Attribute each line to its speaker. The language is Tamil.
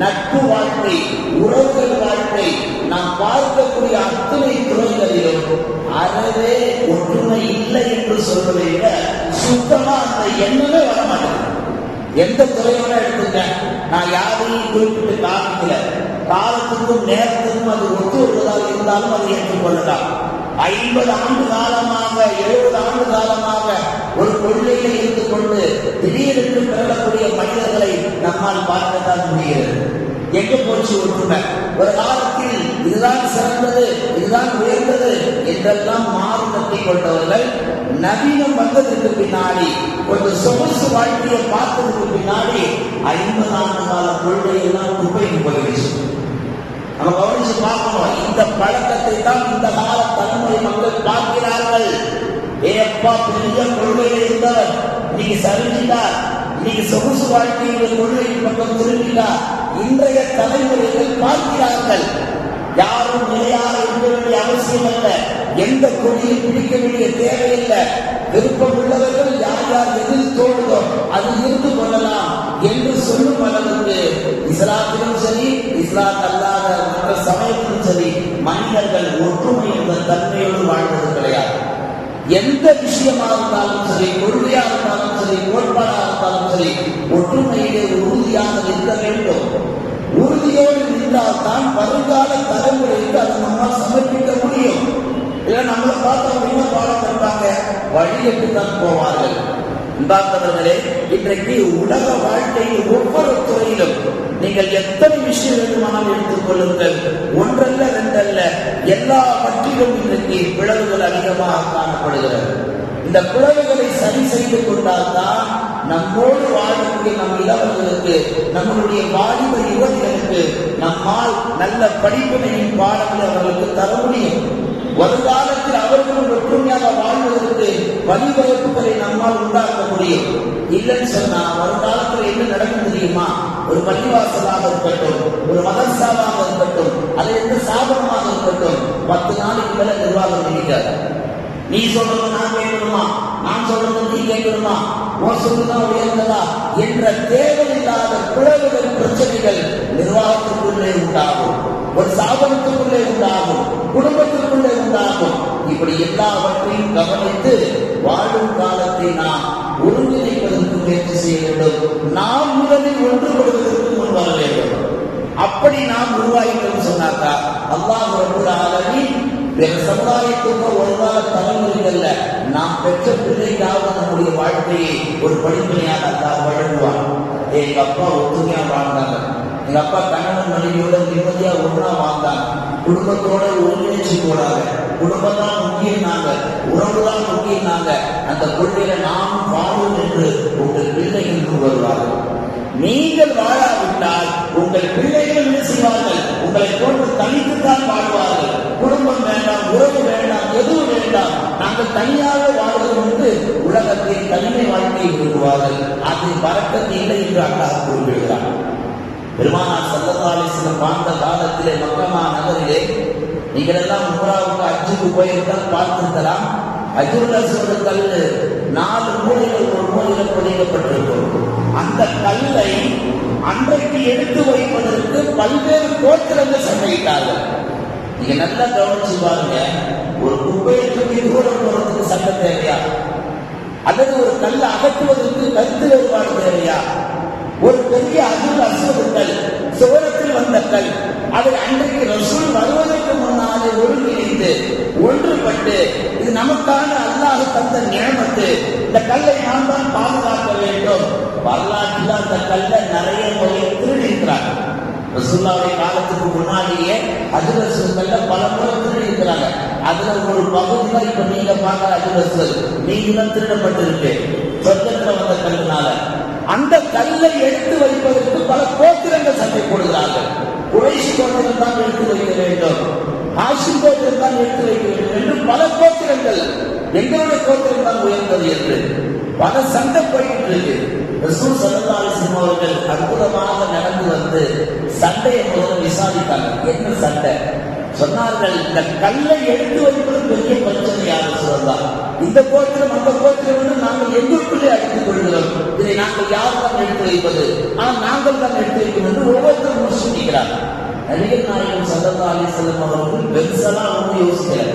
Speaker 1: நட்பு வாழ்க்கை உறவுகள் வாழ்க்கை நாம் பார்க்கக்கூடிய அத்தனை துறைகளிலும் அறவே ஒற்றுமை இல்லை என்று சொல்வதை விட சுத்தமா அந்த எண்ணமே வர மாட்டேங்குது எந்த துறையோட எடுத்துங்க நான் யாரையும் குறிப்பிட்டு காமிக்கல. காலத்துக்கும் நேரத்துக்கும் அது ஒத்து வருவதாக இருந்தாலும் அதை ஏற்றுக்கொள்ளலாம். ஐம்பது ஆண்டு காலமாக எழுபது ஆண்டு காலமாக ஒரு கொள்கையில இருந்து கொண்டு திடீரென்று பெறக்கூடிய மனிதர்களை நம்மால் பார்க்கத்தான் முடிகிறது. எங்க போச்சு ஒற்றுமை? ஒரு காலத்தில் இதுதான் சிறந்தது இதுதான் உயர்ந்தது என்றெல்லாம் மாறுதத்தை கொண்டவர்கள் நவீனம் வந்ததற்கு பின்னாடி கொஞ்சம் சொகுசு வாழ்க்கையை பார்த்ததுக்கு பின்னாடி ஐம்பது ஆண்டு கால கொள்கையெல்லாம் குப்பைக்கு போயிடுச்சு. நம்ம கவனிச்சு பார்க்கணும் இந்த பழக்கத்தை தான் இந்த கால தலைமுறை மக்கள் பார்க்கிறார்கள். ஏப்பா பெரிய கொள்கையில் இருந்தவர். இன்னைக்கு சரிஞ்சிட்டார். நீ சொகுசு வாழ்க்கையில் கொள்கையின் பக்கம் திரும்பினார் இன்றைய தலைமுறைகள் பார்க்கிறார்கள். யாரும் நிலையாக இருக்க வேண்டிய அவசியம் அல்ல. எந்த கொடியும் பிடிக்க வேண்டிய தேவையில்லை விருப்பம் உள்ளவர்கள் யார் யார் எதில் தோடுதோ அது இருந்து கொள்ளலாம் என்று சொல்லும் அளவுக்கு இஸ்லாத்திலும் சரி இஸ்லாத் அல்லாத மற்ற சமயத்திலும் சரி மனிதர்கள் ஒற்றுமை என்ற தன்மையோடு வாழ்வது கிடையாது. எந்த விஷயமாக இருந்தாலும் சரி கொள்கையா இருந்தாலும் சரி கோட்பாடா இருந்தாலும் சரி ஒற்றுமையிலே உறுதியாக இருக்க வேண்டும். உறுதியோடு இருந்தால் தான் வருங்கால தலைமுறைக்கு அதை நம்மால் சமர்ப்பிக்க முடியும். இல்ல நம்மளை பார்த்து என்ன பாடம் தருவாங்க தான் போவார்கள். இந்தாத்தவர்களே இன்றைக்கு உலக வாழ்க்கையில் ஒவ்வொரு துறையிலும் நீங்கள் எத்தனை விஷயம் வேண்டுமானால் எடுத்துக் கொள்ளுங்கள். ஒன்றல்ல ரெண்டல்ல எல்லாவற்றிலும் இன்றைக்கு பிளவுகள் அதிகமாக காணப்படுகிறது. இந்த பிளவுகளை சரி செய்து கொண்டால்தான் நம்மோடு வாழக்கூடிய நம் இளவர்களுக்கு நம்மளுடைய வாலிப யுவதிகளுக்கு நம்மால் நல்ல படிப்பினையின் பாடங்களை அவர்களுக்கு தர முடியும். வருங்காலத்தில் அவர்களும் ஒற்றுமையாக வாழ்வதற்கு வழிவகுப்புகளை நம்மால் உண்டாக்க முடியும். இல்லைன்னு சொன்னா வருங்காலத்தில் என்ன நடக்கும்? ஒரு பள்ளிவாசலாக இருக்கட்டும் ஒரு மதரசாவாக இருக்கட்டும் அது எந்த ஸ்தாபனமாக இருக்கட்டும் பத்து நாளைக்கு மேல நிர்வாகம் இருக்காது நீ சொல்றது நான் கேட்கணுமா? நான் சொல்றது நீ கேட்கணுமா? உன் சொல்லுதான் உயர்ந்ததா? என்ற தேவையில்லாத பிளவுகள் பிரச்சனைகள் நிர்வாகத்திற்குள்ளே உண்டாகும். ஒரு ஸ்தாபனத்துக்குள்ளே உண்டாகும் குடும்பத்திற்குள்ளே உண்டாகும். இப்படி எல்லாவற்றையும் வேண்டும் நாம் முதலில் ஒன்றுபடுவதற்கு முன் வர வேண்டும். அப்படி நாம் உருவாகிட்டோம் சொன்னாக்கா அல்லாஹ் ரபுல் ஆலமீன் வேற சமுதாயத்துக்கு ஒரு தலைமுறைகள் தலைமுறைகள்ல நாம் பெற்ற பிள்ளைக்காக நம்முடைய வாழ்க்கையை ஒரு படிப்பனையாக அல்லாஹ் வழங்குவான். எங்க அப்பா ஒத்துமையா வாழ்ந்தாங்க. எங்க அப்பா கணவன் மனைவியோட நிம்மதியா ஒன்றா வாழ்ந்தாங்க குடும்பத்தோட ஒருங்கிணைச்சு போறாங்க குடும்பம் தான் முக்கியம்னாங்க. உறவு தான் முக்கியம்னாங்க. அந்த கொள்கையில நாம் வாழும் என்று நீங்கள் வாழாவிட்டால் உங்கள் பிள்ளைகள் என்ன செய்வார்கள்? உங்களை போன்று தனித்துத்தான் வாழ்வார்கள் குடும்பம் வேண்டாம் உறவு வேண்டாம் எதுவும் வேண்டாம். நாங்கள் தனியாக வாழ்வது என்று உலகத்தில் தனிமை வாழ்க்கையை விரும்புவார்கள். அது பறக்கத்து இல்லை என்று அண்ணா கூறுகிறார் பெருமானார் சல்லதாலிசிலம் வாழ்ந்த காலத்திலே மக்கமா நகரிலே நீங்கள் எல்லாம் உமராவுக்கு அஜுக்கு போயிருந்தால் பார்த்திருக்கலாம். அஜுல் அசுவத கல் நாலு மூலைகள் ஒரு மூலையில் பொதிக்கப்பட்டிருக்கும். அந்த கல்லை அன்றைக்கு எடுத்து வைப்பதற்கு பல்வேறு கோத்திரங்கள் சண்டையிட்டார்கள். நீங்க நல்லா கவனிச்சு பாருங்க ஒரு குப்பையை தூக்கி தூரம் போறதுக்கு சண்டை தேவையா? அல்லது ஒரு கல்லை அகற்றுவதற்கு கருத்து வேறுபாடு தேவையா? ஒரு பெரிய அசுல் அசுவதுகள் சுவரத்தில் வந்த கல் அதை அன்றைக்கு நியமத்து இந்த கல்லை நான் தான் பாதுகாக்க வேண்டும். வரலாற்றில் அந்த கல்லை நிறைய முறையை திருடிக்கிறாங்க ரசுல்லாவுடைய காலத்துக்கு முன்னாடியே அதிரசுகள்ல பல முறை திருடிக்கிறாங்க அதுல ஒரு பகுதி தான் இப்ப நீங்க பார்க்கிற அதிரசுகள் நீங்களும் திருடப்பட்டிருக்கு. சொர்க்கத்துல வந்த கல்லுனால. அந்த கல்லை எடுத்து வைப்பதற்கு பல கோத்திரங்கள் சண்டை போடுகிறார்கள். குறைசி கோத்திரம் தான் எடுத்து வைக்க வேண்டும். ஆசிம் கோத்திரம் தான் எடுத்து வைக்க வேண்டும் என்று பல கோத்திரங்கள் எங்களுடைய கோத்திரம் தான் உயர்ந்தது என்று பல சண்டை போயிட்டு இருக்கு. ரசூல் சல்லல்லாஹு அலைஹி அவர்கள் அற்புதமாக நடந்து வந்து சண்டையை முதல்ல விசாரித்தாங்க. என்ன சண்டை? சொன்னார்கள் இந்த கல்லை எடுத்து வைப்பது பெரிய பிரச்சனையாக சொல்லலாம் இந்த கோத்திரம் அந்த கோத்திரம் நாங்கள் எங்களுக்குள்ளே அடித்துக் கொள்கிறோம். இதை நாங்கள் யார் தான் எடுத்து வைப்பது? ஆனால் நாங்கள் தான் எடுத்து வைக்கும் என்று ஒவ்வொருத்தரும் சொல்லிக்கிறார் நடிகர் நாயகன் சல்லா அலிசல்லம் அவர்கள் பெருசலா ஒன்றும் யோசிக்கிறார்